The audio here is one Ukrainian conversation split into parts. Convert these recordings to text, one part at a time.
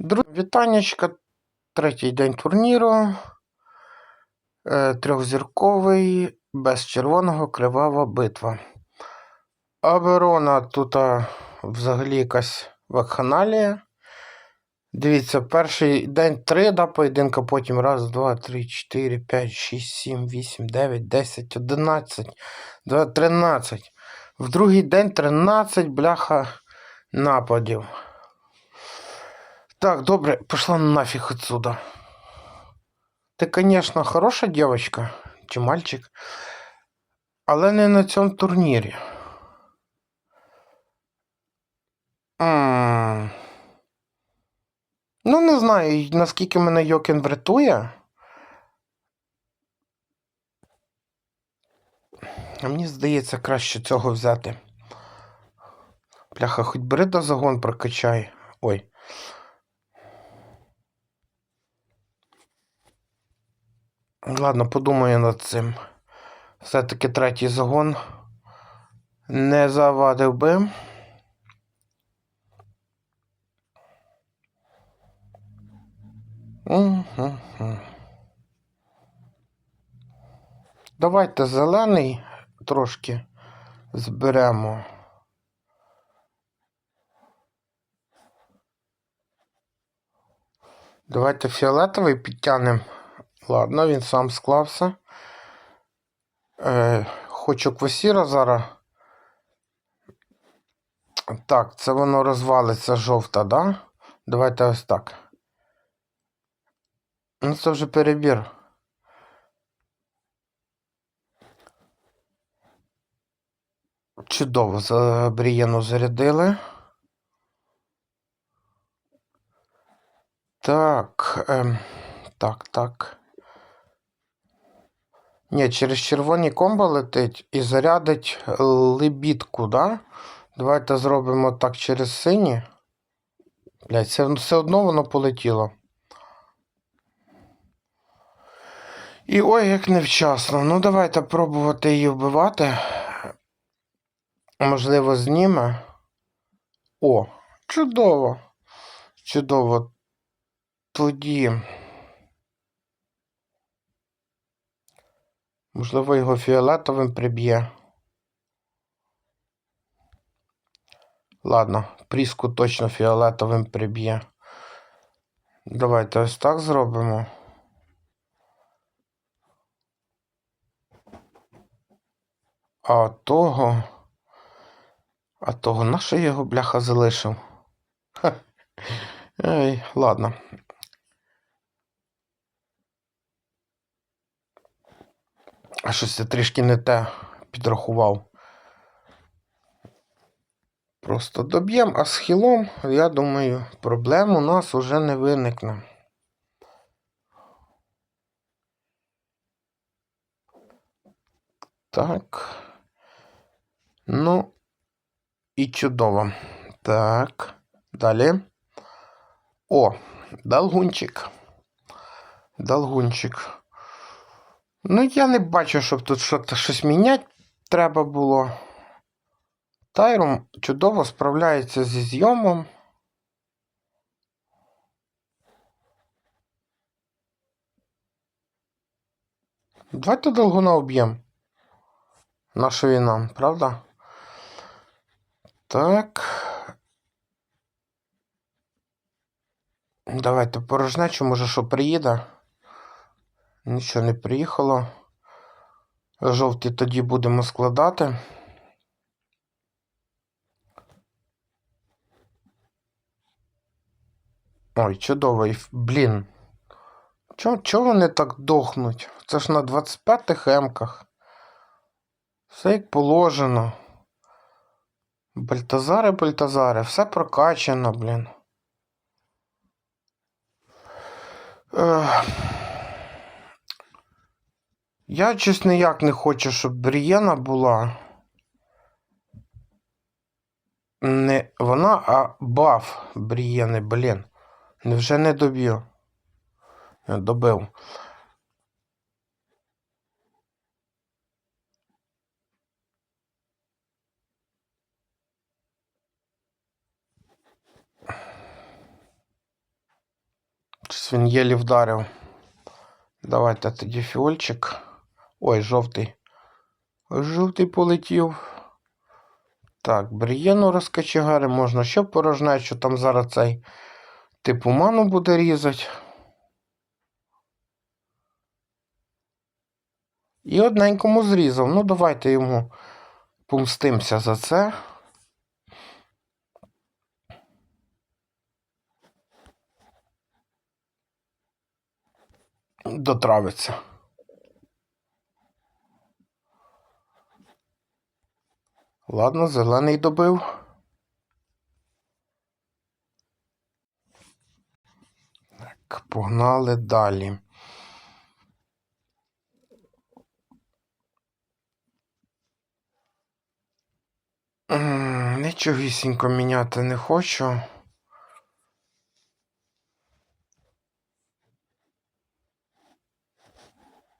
Друзі, вітаннячка. Третій день турніру. Е, Трьохзірковий, без червоного кривава битва. Оборона тут взагалі якась вакханалія. Дивіться, перший день три да, поєдинка, потім раз, два, три, чотири, п'ять, шість, сім, вісім, дев'ять, десять, одинадцять, два, тринадцять. В другий день 13 бляха нападів. Так, добре, пошла нафиг отсюда. Ти, конечно, хороша дівчинка чи мальчик, але не на цьому турнірі. М. Ну, не знаю, наскільки мене Йокін врятує. А мені здається, краще цього взяти. Бляха, хоч бери до загон прокачай. Ой. Ладно, подумаю над цим. Все-таки третій загон не завадив би. Мгм. Давайте зелений трошки зберемо. Давайте фіолетовий підтягнемо. Ладно, він сам склався. Е, хочу квасіра зараз. Так, це воно розвалиться жовта, да? Давайте ось так. Ну, це вже перебір. Чудово, за Брієну зарядили. Так, ем, так, так. Ні, через червоні комбо летить і зарядить лебідку, да? Давайте зробимо так через сині. Блять, все, все одно воно полетіло. І ой, як невчасно. Ну, давайте пробувати її вбивати. Можливо, зніме. О, чудово. Чудово. Тоді. Можливо, його фіолетовим приб'є. Ладно, пріску точно фіолетовим приб'є. Давайте ось так зробимо. А того. А того нащо я його бляха залишив? Ха. Ей, ладно. А щось я трішки не те підрахував. Просто доб'ємо, а з хілом, я думаю, проблем у нас уже не виникне. Так. Ну, і чудово. Так. Далі. О, долгунчик. Долгунчик. Ну, я не бачу, щоб тут щось, міняти треба було. Тайрум чудово справляється зі зйомом. Давайте долгуна уб'ємо. Наша війна, правда? Так. Давайте порожнечу, може, що приїде. Нічого не приїхало. Жовті тоді будемо складати. Ой, чудовий, блін. Чого, вони так дохнуть? Це ж на 25-х емках. Все як положено. Бальтазари, бальтазари, все прокачано, блін. Ех. Я чесно ніяк не хочу, щоб Брієна була. Не вона, а баф Брієни, блін. Невже не доб'ю? Добив. Він єлі вдарив. Давайте тоді фіольчик. Ой, жовтий. Жовтий полетів. Так, брієну розкачегари можна ще порожнечу, там зараз цей типу ману буде різати. І одненькому зрізав. Ну, давайте йому помстимося за це. Дотравиться. Ладно, зелений добив. Так, погнали далі. Нічогісінько міняти не хочу.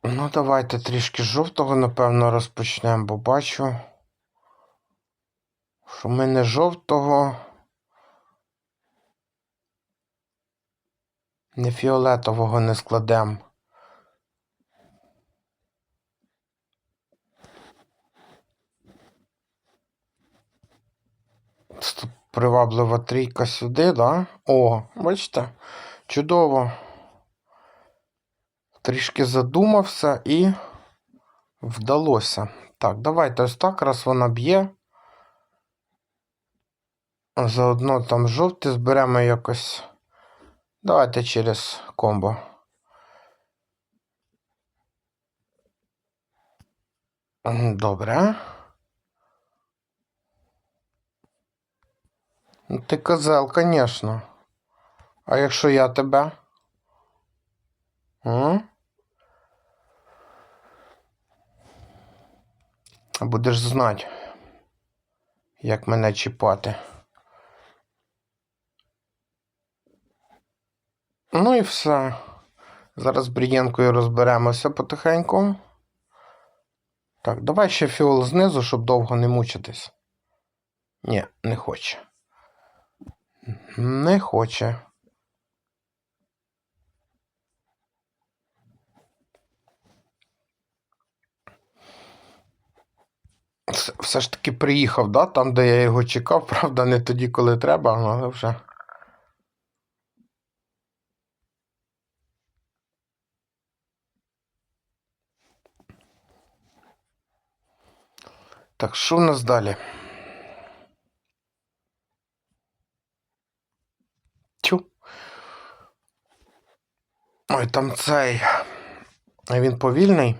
Ну, давайте трішки жовтого, напевно, розпочнемо, бо бачу, що ми не жовтого, не фіолетового не складемо. Тут приваблива трійка сюди, да? О, бачите? Чудово. Трішки задумався і вдалося. Так, давайте ось так, раз вона б'є. Заодно там жовті зберемо якось. Давайте через комбо. Добре. Ну, Ти козел, звісно. А якщо я тебе? М? Будеш знати, як мене чіпати. Ну і все. Зараз з Брієнкою розберемося потихеньку. Так, давай ще фіол знизу, щоб довго не мучитись. Ні, не хоче. Не хоче. Все, ж таки приїхав, да? Там, де я його чекав, правда, не тоді, коли треба, але вже. Так, що в нас далі? Тю. Ой, там цей. Він повільний.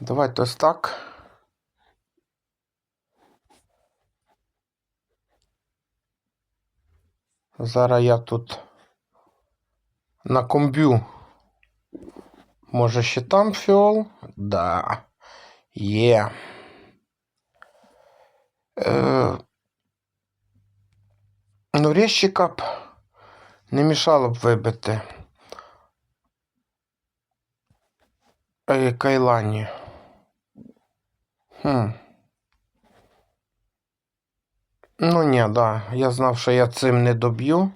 Давайте ось так. Зараз я тут на комбю. Може ще там фіол? Да. Є. Е, ну, резчика б не мішало б вибити. Е, Кайлані. Хм. Ну ні, да. Я знав, що я цим не доб'ю.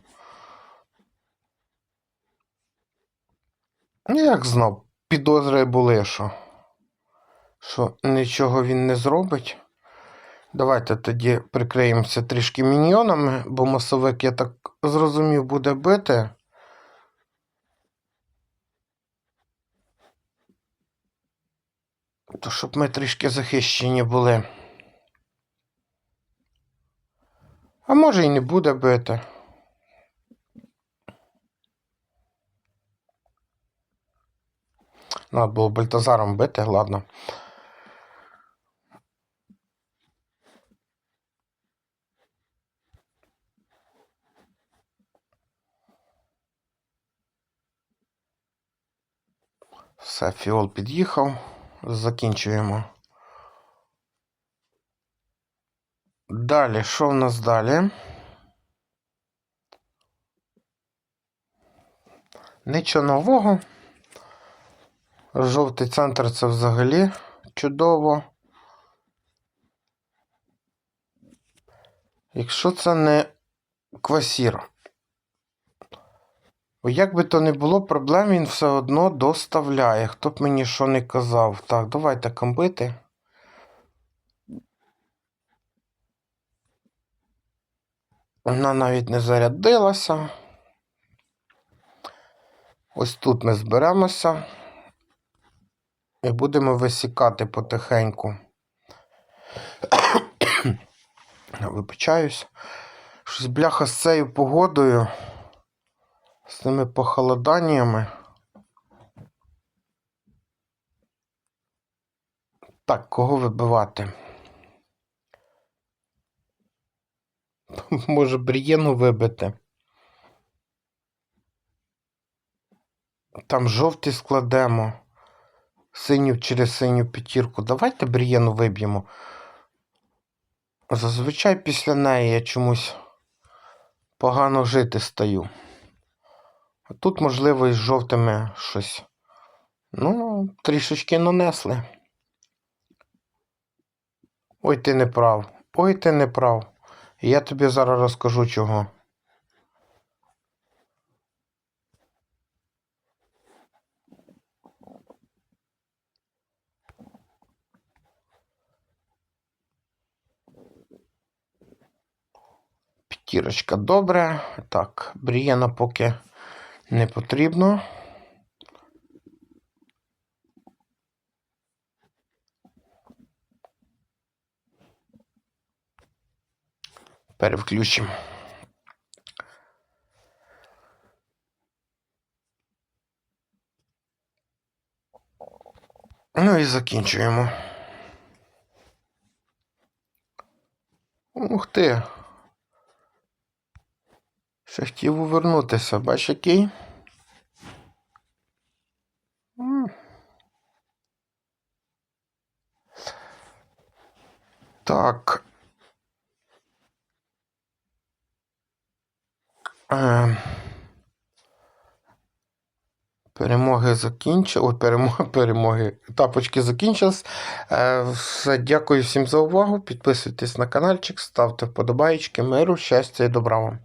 Ну, Як знав, підозри були, що. Що нічого він не зробить. Давайте тоді прикриємося трішки міньйонами, бо масовик, я так зрозумів, буде бити. То щоб ми трішки захищені були. А може і не буде бити. Надо було Бальтазаром бити, ладно. Все, фіол під'їхав. Закінчуємо. Далі, що в нас далі? Нічого нового. Жовтий центр це взагалі чудово. Якщо це не квасір. Бо як би то не було проблем, він все одно доставляє. Хто б мені що не казав. Так, давайте комбити. Вона навіть не зарядилася. Ось тут ми зберемося і будемо висікати потихеньку. Вибачаюсь. Щось бляха з цією погодою, з цими похолоданнями. Так, кого вибивати? Може, Брієну вибити. Там жовті складемо. Синю через синю п'ятірку. Давайте Брієну виб'ємо. Зазвичай після неї я чомусь погано жити стаю. А тут, можливо, із жовтими щось. Ну, трішечки нанесли. Ой, ти не прав. Ой, ти не прав. Я тобі зараз розкажу чого. П'ятірочка добре. Так, Брієна поки не потрібно. Перевключимо. Ну і закінчуємо. Ух ти. Ще хотів увернутися, бач який? Так. Е, Перемоги закінчили. Перемоги, перемоги. Тапочки закінчились. Е, все, дякую всім за увагу. Підписуйтесь на каналчик, ставте вподобайки, миру, щастя і добра вам.